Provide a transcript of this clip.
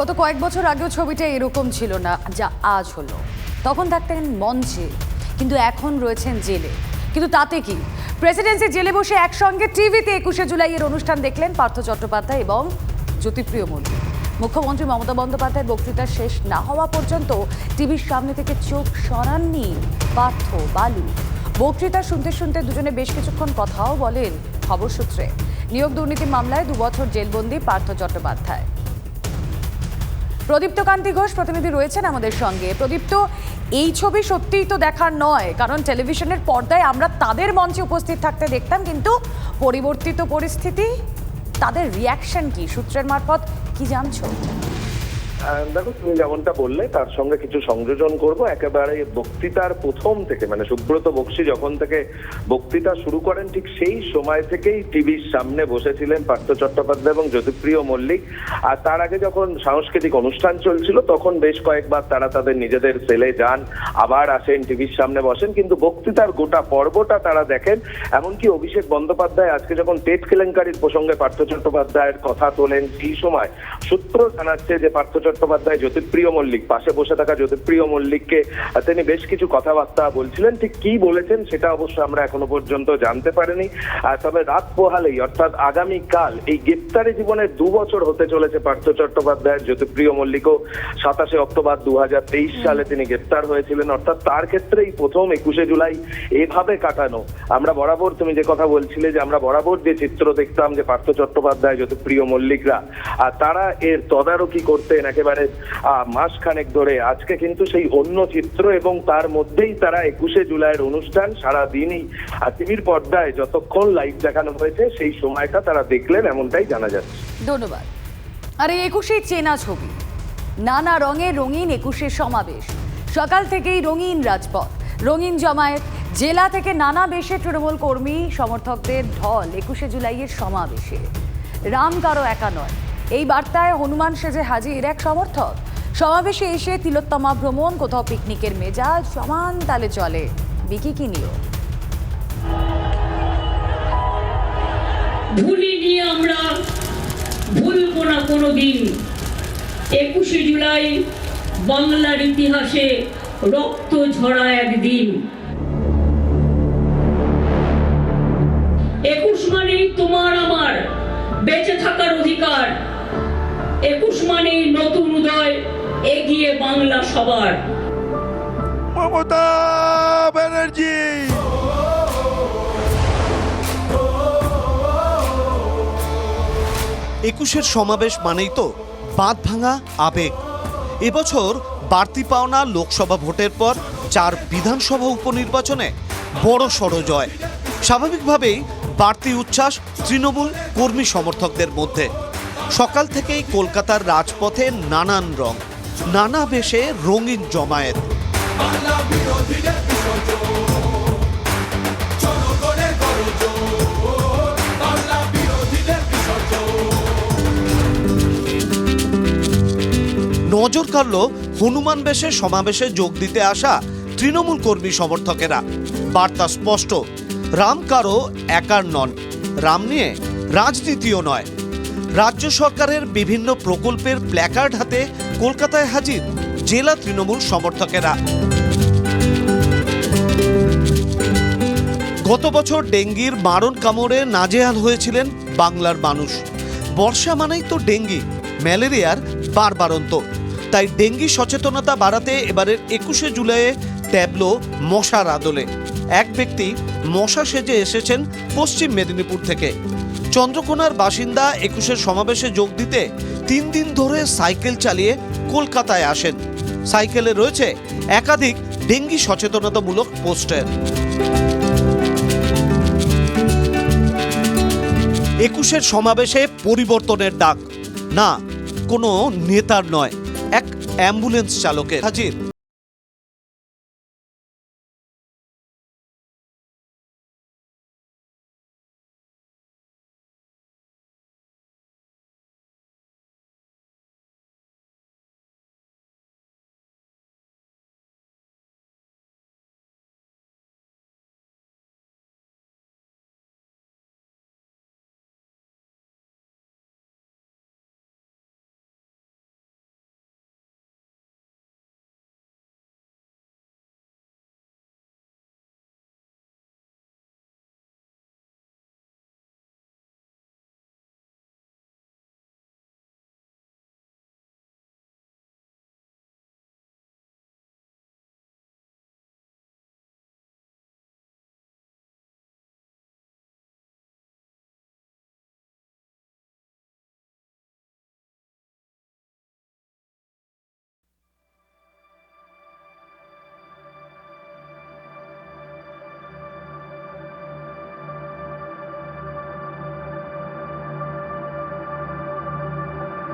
গত কয়েক বছর আগেও ছবিটা এরকম ছিল না যা আজ হলো। তখন থাকতেন মঞ্চে কিন্তু এখন রয়েছেন জেলে। কিন্তু তাতে কি? প্রেসিডেন্সি জেলে বসে একসঙ্গে টিভিতে একুশে জুলাইয়ের অনুষ্ঠান দেখলেন পার্থ চট্টোপাধ্যায় এবং জ্যোতিপ্রিয় মল্লিক মুখ্যমন্ত্রী মমতা বন্দ্যোপাধ্যায়ের বক্তৃতা শেষ না হওয়া পর্যন্ত টিভির সামনে থেকে চোখ সরাননি পার্থ বালু। বক্তৃতা শুনতে শুনতে দুজনে বেশ কিছুক্ষণ কথাও বলেন খবর সূত্রে। নিয়োগ দুর্নীতি মামলায় দুবছর জেলবন্দি পার্থ চট্টোপাধ্যায়। প্রদীপ্ত কান্তি ঘোষ প্রতিনিধি রয়েছেন আমাদের সঙ্গে। প্রদীপ্ত, এই ছবি সত্যিই তো দেখার নয়, কারণ টেলিভিশনের পর্দায় আমরা তাদের মঞ্চে উপস্থিত থাকতে দেখতাম, কিন্তু পরিবর্তিত পরিস্থিতি, তাদের রিয়াকশন কি? সূত্রের মারফত কি জানছো? দেখো, তুমি যেমনটা বললে, তার সঙ্গে কিছু সংযোজন করব। একেবারে বক্তৃতার প্রথম থেকে মানে সুব্রত বক্সি যখন থেকে বক্তৃতা শুরু করেন, ঠিক সেই সময় থেকেই টিভির সামনে বসেছিলেন পার্থ চট্টোপাধ্যায় এবং জ্যোতিপ্রিয় মল্লিক। আর তার আগে যখন সাংস্কৃতিক অনুষ্ঠান চলছিল, তখন বেশ কয়েকবার তারা তাদের নিজেদের সেলে যান, আবার আসেন টিভির সামনে বসেন। কিন্তু বক্তৃতার গোটা পর্বটা তারা দেখেন। এমনকি অভিষেক বন্দ্যোপাধ্যায় আজকে যখন টেট কেলেঙ্কারির প্রসঙ্গে পার্থ চট্টোপাধ্যায়ের কথা তোলেন, সেই সময় সূত্র জানাচ্ছে যে পার্থ চট্টোপাধ্যায় জ্যোতিপ্রিয় মল্লিক, পাশে বসে থাকা জ্যোতিপ্রিয় মল্লিককে তিনি বেশ কিছু কথাবার্তা বলছিলেন। ঠিক কি বলেছেন সেটা অবশ্য আমরা এখনও পর্যন্ত জানতে পারিনি। তবে রাত পোহালেই, অর্থাৎ আগামীকাল, এই গ্রেপ্তারি জীবনের দু বছর হতে চলেছে পার্থ চট্টোপাধ্যায়ের জ্যোতিপ্রিয় মল্লিকও। সাতাশে অক্টোবর দু হাজার তেইশ সালে তিনি গ্রেপ্তার হয়েছিলেন। অর্থাৎ তার ক্ষেত্রেই প্রথম একুশে জুলাই এভাবে কাটানো। আমরা বরাবর, তুমি যে কথা বলছিলে যে আমরা বরাবর যে চিত্র দেখতাম যে পার্থ চট্টোপাধ্যায় জ্যোতিপ্রিয় মল্লিকরা, আর তারা এর তদারকি করতেন একেবারে আহ, মাসখানেক ধরে। আজকে কিন্তু সেই অন্য চিত্র এবং তার মধ্যেই তারা একুশে জুলাইয়ের অনুষ্ঠান সারা দিনই টিভির পর্দায় যতক্ষণ লাইভ দেখানো হয়েছে সেই সময়টা তারা দেখলেন এমনটাই জানা যাচ্ছে। ধন্যবাদ। আর একুশে চেনা ছবি নানা রঙে রঙিন একুশে সমাবেশ। সকাল থেকেই রঙিন রাজপথ রঙিন জমায়েত জেলা থেকে নানা বেশে তৃণমূল কর্মী সমর্থকদের ঢল একুশে জুলাইয়ের সমাবেশে। রাম কারও একা নয় এই বার্তায় হনুমান সেজে হাজির এক সমর্থক। সমাবেশে এসে তিলোত্তমা ভ্রমণ, কোথাও পিকনিকের মেজাজ সমান তালে চলে। বিকি নিয়েও ভুলিনি আমরা ভুলব না কোনো দিন একুশে জুলাই বাংলার ইতিহাসে রক্ত ঝরা একদিন। একুশ মানেই তোমার আমার, বেঁচে থাকার অধিকার। একুশ মানেই নতুন উদয় এগিয়ে বাংলা সবার। মমতা ব্যানার্জি! একুশের সমাবেশ মানেই তো বাঁধ ভাঙা আবেগ। এবছর বাড়তি পাওনা লোকসভা ভোটের পর চার বিধানসভা উপনির্বাচনে বড় সড় জয় স্বাভাবিকভাবেই বাড়তি উচ্ছ্বাস তৃণমূল কর্মী সমর্থকদের মধ্যে। সকাল থেকেই কলকাতার রাজপথে নানান রং, নানা বেশে রঙিন জমায়েত। নজর কাড়ল হনুমান বেশে সমাবেশে যোগ দিতে আসা তৃণমূল কর্মী সমর্থকেরা। বার্তা স্পষ্ট, রাম কারও একার নন, রাম নিয়ে রাজনীতিও নয়। রাজ্য সরকারের বিভিন্ন প্রকল্পের প্ল্যাকার্ড হাতে কলকাতায় হাজির জেলা তৃণমূল সমর্থকেরা। গত বছর ডেঙ্গির মারণ কামড়ে নাজেহাল হয়েছিলেন বাংলার মানুষ। বর্ষা মানেই তো ডেঙ্গি, ম্যালেরিয়ার বারবারন্ত। তাই ডেঙ্গি সচেতনতা বাড়াতে এবারের একুশে জুলাইয়ে ট্যাবলো মশার আদলে। এক ব্যক্তি মশা সেজে এসেছেন পশ্চিম মেদিনীপুর থেকে। চন্দ্রকোনার বাসিন্দা একুশের সমাবেশে যোগ দিতে তিন দিন ধরে সাইকেল চালিয়ে কলকাতায় আসেন। সাইকেলে রয়েছে একাধিক ডেঙ্গি সচেতনতামূলক পোস্টার। একুশের সমাবেশে পরিবর্তনের ডাক। না, কোনো নেতার নয়, এক অ্যাম্বুলেন্স চালকের। হাজির